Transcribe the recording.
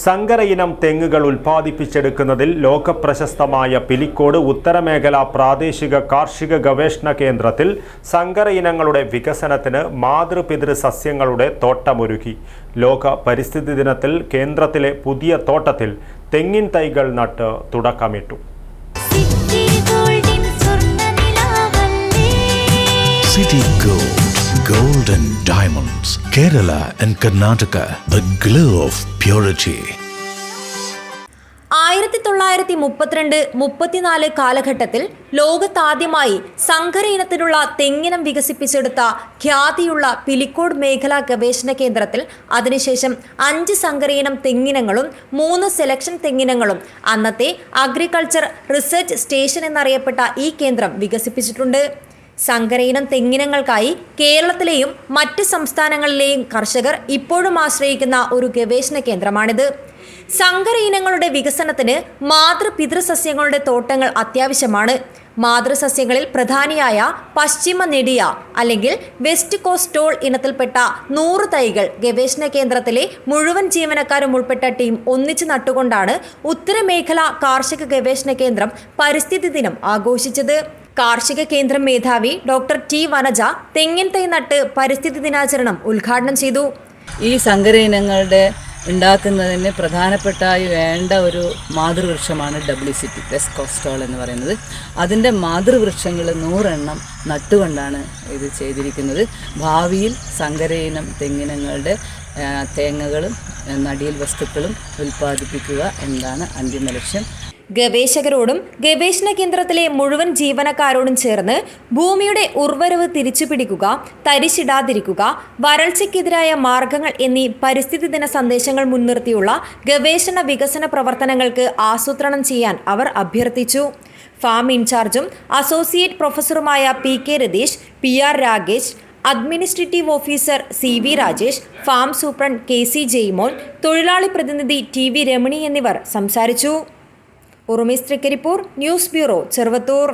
സങ്കര ഇനം തെങ്ങുകൾ ഉൽപ്പാദിപ്പിച്ചെടുക്കുന്നതിൽ ലോകപ്രശസ്തമായ പിലിക്കോട് ഉത്തരമേഖല പ്രാദേശിക കാർഷിക ഗവേഷണ കേന്ദ്രത്തിൽ സങ്കര ഇനങ്ങളുടെ വികസനത്തിന് മാതൃപിതൃ സസ്യങ്ങളുടെ തോട്ടമൊരുക്കി. ലോക പരിസ്ഥിതി ദിനത്തിൽ കേന്ദ്രത്തിലെ പുതിയ തോട്ടത്തിൽ തെങ്ങിൻ തൈകൾ നട്ട് തുടക്കമിട്ടു. Kerala and Karnataka, the glow of purity. ആയിരത്തി തൊള്ളായിരത്തി മുപ്പത്തിരണ്ട് മുപ്പത്തിനാല് കാലഘട്ടത്തിൽ ലോകത്താദ്യമായി സങ്കര ഇനത്തിലുള്ള തെങ്ങിനം വികസിപ്പിച്ചെടുത്ത ഖ്യാതിയുള്ള പിലിക്കോട് മേഖലാ ഗവേഷണ കേന്ദ്രത്തിൽ അതിനുശേഷം അഞ്ച് സങ്കരയിനം തെങ്ങിനങ്ങളും മൂന്ന് സെലക്ഷൻ തെങ്ങിനങ്ങളും അന്നത്തെ അഗ്രികൾച്ചർ റിസർച്ച് സ്റ്റേഷൻ എന്നറിയപ്പെട്ട ഈ കേന്ദ്രം വികസിപ്പിച്ചിട്ടുണ്ട് സങ്കരയിനം തെങ്ങിനങ്ങൾക്കായി കേരളത്തിലെയും മറ്റ് സംസ്ഥാനങ്ങളിലെയും കർഷകർ ഇപ്പോഴും ആശ്രയിക്കുന്ന ഒരു ഗവേഷണ കേന്ദ്രമാണിത്. സങ്കര ഇനങ്ങളുടെ വികസനത്തിന് മാതൃപിതൃസസ്യങ്ങളുടെ തോട്ടങ്ങൾ അത്യാവശ്യമാണ്. മാതൃസസ്യങ്ങളിൽ പ്രധാനിയായ പശ്ചിമ നെടിയ അല്ലെങ്കിൽ വെസ്റ്റ് കോസ്റ്റ് ടോൾ ഇനത്തിൽപ്പെട്ട നൂറ് തൈകൾ ഗവേഷണ കേന്ദ്രത്തിലെ മുഴുവൻ ജീവനക്കാരും ഉൾപ്പെട്ട ടീം ഒന്നിച്ചു നട്ടുകൊണ്ടാണ് ഉത്തരമേഖല കാർഷിക ഗവേഷണ കേന്ദ്രം പരിസ്ഥിതി ദിനം ആഘോഷിച്ചത്. കാർഷിക കേന്ദ്രം മേധാവി ഡോക്ടർ ടി വനജ തെങ്ങിൻ തൈ നട്ട് പരിസ്ഥിതി ദിനാചരണം ഉദ്ഘാടനം ചെയ്തു. ഈ സങ്കര ഇനങ്ങളുടെ ഉണ്ടാക്കുന്നതിന് പ്രധാനപ്പെട്ടായി വേണ്ട ഒരു മാതൃവൃക്ഷമാണ് W C T west coast tall എന്ന് പറയുന്നത്. അതിന്റെ മാതൃവൃക്ഷങ്ങൾ നൂറെണ്ണം നട്ടുകൊണ്ടാണ് ഇത് ചെയ്തിരിക്കുന്നത്. ഭാവിയിൽ സങ്കര ഇനം തെങ്ങിനങ്ങളുടെ തേങ്ങകളും നടിയിൽ വസ്തുക്കളും ഉൽപ്പാദിപ്പിക്കുക എന്നതാണ് അന്തിമ ലക്ഷ്യം. ഗവേഷകരോടും ഗവേഷണ കേന്ദ്രത്തിലെ മുഴുവൻ ജീവനക്കാരോടും ചേർന്ന് ഭൂമിയുടെ ഉർവരവ് തിരിച്ചുപിടിക്കുക തരിശിടാതിരിക്കുക വരൾച്ചയ്ക്കെതിരായ മാർഗങ്ങൾ എന്നീ പരിസ്ഥിതി ദിന സന്ദേശങ്ങൾ മുൻനിർത്തിയുള്ള ഗവേഷണ വികസന പ്രവർത്തനങ്ങൾക്ക് ആസൂത്രണം ചെയ്യാൻ അവർ അഭ്യർത്ഥിച്ചു. ഫാം ഇൻചാർജും associate പ്രൊഫസറുമായ P K Ratheesh P R Rakesh administrative officer C V Rajesh farm superintendent K C Jaimon തൊഴിലാളി പ്രതിനിധി ടി വി രമണി എന്നിവർ സംസാരിച്ചു. Urumees Trikaripur news bureau Cheruvathur